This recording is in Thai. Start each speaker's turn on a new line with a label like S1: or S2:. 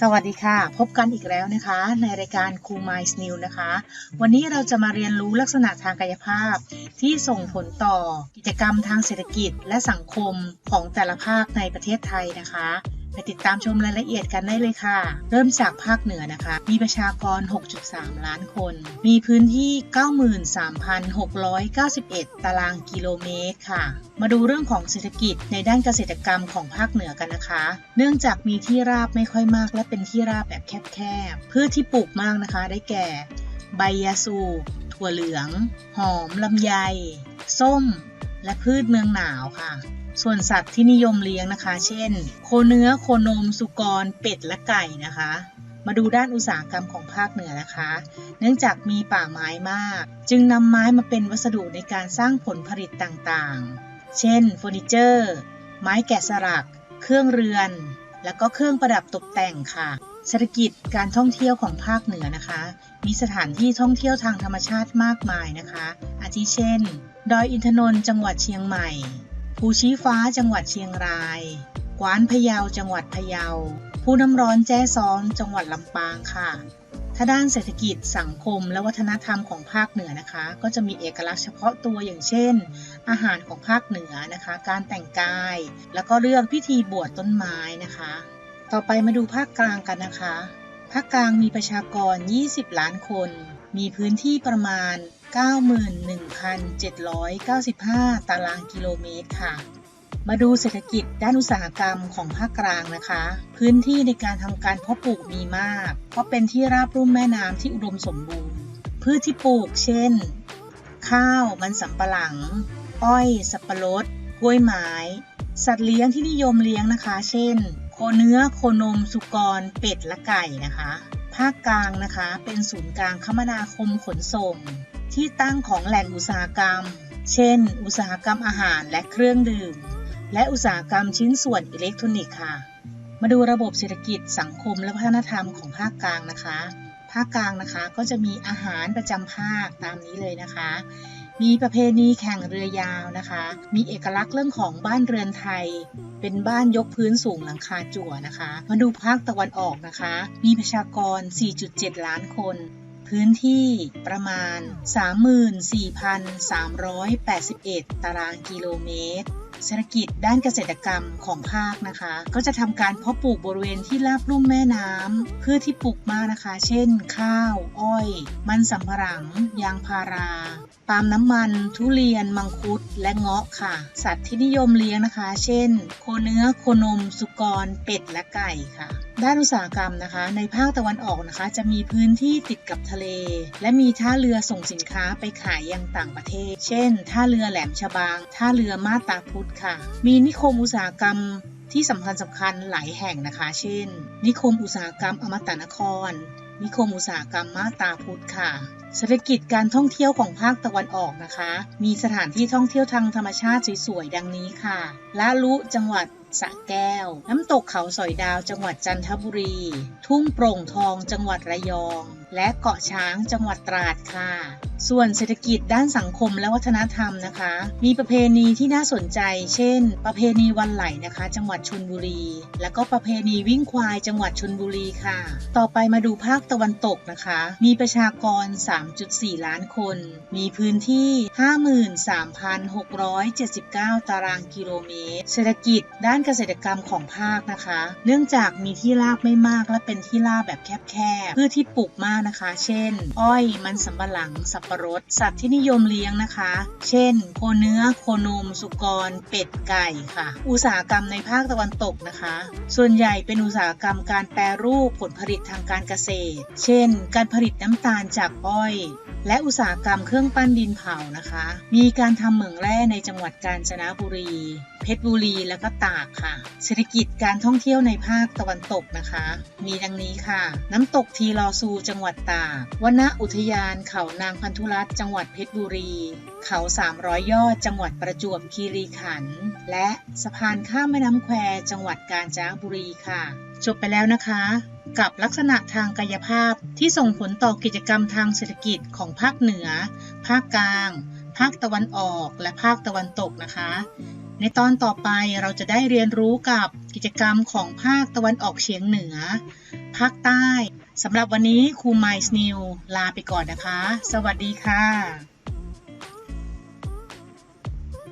S1: สวัสดีค่ะ พบกันอีกแล้วนะคะ ในรายการครูไมส์นิวนะคะ วันนี้เราจะมาเรียนรู้ลักษณะทางกายภาพ ที่ส่งผลต่อกิจกรรมทางเศรษฐกิจและสังคมของแต่ละภาคในประเทศไทยนะคะ ไปติดตามชมรายละเอียดกันได้เลยค่ะ เริ่มจากภาคเหนือนะคะ มีประชากร 6.3 ล้านคน มีพื้นที่ 93,691 ตารางกิโลเมตรค่ะ มาดูเรื่องของเศรษฐกิจในด้านเกษตรกรรมของภาคเหนือกันนะคะ เนื่องจากมีที่ราบไม่ค่อยมาก และเป็นที่ราบแบบแคบๆพืชที่ปลูกมากนะคะได้แก่ ใบยาสูบถั่วเหลือง หอมลำไย ส้ม และพืชเมืองหนาวค่ะ ส่วนสัตว์ที่นิยมเลี้ยงนะคะ เช่น โคเนื้อ โคนม สุกร เป็ด และไก่นะคะ มาดูด้านอุตสาหกรรมของภาคเหนือนะคะ เนื่องจากมีป่าไม้มาก จึงนำไม้มาเป็นวัสดุในการสร้างผลผลิตต่างๆ เช่นเฟอร์นิเจอร์ ไม้แกะสลัก เครื่องเรือน แล้วก็เครื่องประดับตกแต่งค่ะเศรษฐกิจการท่องเที่ยวของภาคเหนือนะคะ มีสถานที่ท่องเที่ยวทางธรรมชาติมากมายนะคะ อาทิเช่น ดอยอินทนนท์จังหวัดเชียงใหม่ภูชี้ฟ้าจังหวัดเชียงรายกวานพะเยาจังหวัดพะเยาภูน้ำร้อนแจ้ซ้อนจังหวัดลำปางค่ะถ้าด้านเศรษฐกิจสังคมและวัฒนธรรมของภาคเหนือนะคะ ก็จะมีเอกลักษณ์เฉพาะตัวอย่างเช่น อาหารของภาคเหนือนะคะ การแต่งกาย แล้วก็เรื่องพิธีบวชต้นไม้นะคะ ต่อไปมาดูภาคกลางกันนะคะ ภาคกลางมีประชากร 20 ล้านคน มีพื้นที่ประมาณ 91,795 ตารางกิโลเมตรค่ะ มาดูเศรษฐกิจด้านอุตสาหกรรมของภาคกลางนะคะ พื้นที่ในการทำการเพาะปลูกมีมาก เพราะเป็นที่ราบรุ่มแม่น้ำที่อุดมสมบูรณ์ พืชที่ปลูก เช่น ข้าว มันสำปะหลัง อ้อย สับปะรด กล้วยไม้ สัตว์เลี้ยงที่นิยมเลี้ยงนะคะ เช่น โคเนื้อ โคนม สุกร เป็ด และไก่นะคะาคกลางนะคะ เป็นศูนย์กลางคมนาคมขนส่ง ที่ตั้งของแหล่งอุตสาหกรรม เช่น อุตสาหกรรมอาหารและเครื่องดื่ม และอุตสาหกรรมชิ้นส่วนอิเล็กทรอนิกส์ค่ะ มาดูระบบเศรษฐกิจสังคมและวัฒนธรรมของภาคกลางนะคะ ภาคกลางนะคะก็จะมีอาหารประจำภาคตามนี้เลยนะคะ มีประเพณีแข่งเรือยาวนะคะ มีเอกลักษณ์เรื่องของบ้านเรือนไทย เป็นบ้านยกพื้นสูงหลังคาจั่วนะคะ มาดูภาคตะวันออกนะคะ มีประชากร 4.7 ล้านคน พื้นที่ประมาณ 34,381 ตารางกิโลเมตรเศรษฐกิจด้านเกษตรกรรมของภาคนะคะ ก็จะทำการเพาะปลูกบริเวณที่ราบลุ่มแม่น้ำพืชที่ปลูกมากนะคะ เช่น ข้าว อ้อย มันสำปะหลัง ยางพารา ปาล์มน้ำมัน ทุเรียน มังคุด และเงาะค่ะ สัตว์ที่นิยมเลี้ยงนะคะ เช่น โคเนื้อ โคนม สุกร เป็ด และไก่ค่ะ ด้านอุตสาหกรรมนะคะ ในภาคตะวันออกนะคะ จะมีพื้นที่ติดกับทะเล และมีท่าเรือส่งสินค้าไปขายยังต่างประเทศ เช่น ท่าเรือแหลมฉบังท่าเรือมาตาพุธค่ะ มีนิคมอุตสาหกรรมที่สำคัญสำคัญหลายแห่งนะคะ เช่น นิคมอุตสาหกรรมอมตะนคร นิคมอุตสาหกรรมมาตาพุธค่ะเศรษฐกิจการท่องเที่ยวของภาคตะวันออกนะคะ มีสถานที่ท่องเที่ยวทางธรรมชาติสวยๆ ดังนี้ค่ะละลุจังหวัด สระแก้ว น้ำตกเขาสอยดาวจังหวัดจันทบุรี ทุ่งโปร่งทองจังหวัดระยอง และเกาะช้างจังหวัดตราดค่ะ ส่วนเศรษฐกิจด้านสังคมและวัฒนธรรมนะคะ มีประเพณีที่น่าสนใจ เช่น ประเพณีวันไหลนะคะ จังหวัดชลบุรี แล้วก็ประเพณีวิ่งควายจังหวัดชลบุรีค่ะ ต่อไปมาดูภาคตะวันตกนะคะ มีประชากร 3.4 ล้านคน มีพื้นที่ 53,679 ตารางกิโลเมตร เศรษฐกิจด้านเกษตรกรรมของภาคนะคะ เนื่องจากมีที่ราบไม่มากและเป็นที่ราบแบบแคบๆพืชที่ปลูกมากนะคะ เช่น อ้อยมันสำปะหลัง สับปะรด สัตว์ที่นิยมเลี้ยงนะคะ เช่น โคเนื้อ โคนม สุกร เป็ด ไก่ค่ะ อุตสาหกรรมในภาคตะวันตกนะคะ ส่วนใหญ่เป็นอุตสาหกรรมการแปรรูปผลผลิตทางการเกษตร เช่น การผลิตน้ำตาลจากอ้อย และอุตสาหกรรมเครื่องปั้นดินเผานะคะ มีการทำเหมืองแร่ในจังหวัดกาญจนบุรี เพชรบุรีและก็ตากค่ะ เศรษฐกิจการท่องเที่ยวในภาคตะวันตกนะคะ มีดังนี้ค่ะ น้ำตกทีลอซูจังหวัดตากวนอุทยานเขานางพันธุรัตน์จังหวัดเพชรบุรี เขา 300 ยอด จังหวัดประจวบคีรีขันธ์และสะพานข้ามแม่น้ำแควจังหวัดกาญจนบุรีค่ะ จบไปแล้วนะคะ กับลักษณะทางกายภาพที่ส่งผลต่อกิจกรรมทางเศรษฐกิจของภาคเหนือ ภาคกลาง ภาคตะวันออก และภาคตะวันตกนะคะ ในตอนต่อไปเราจะได้เรียนรู้กับกิจกรรมของภาคตะวันออกเฉียงเหนือ ภาคใต้สำหรับวันนี้ครูไมส์นิวลาไปก่อนนะคะ สวัสดีค่ะ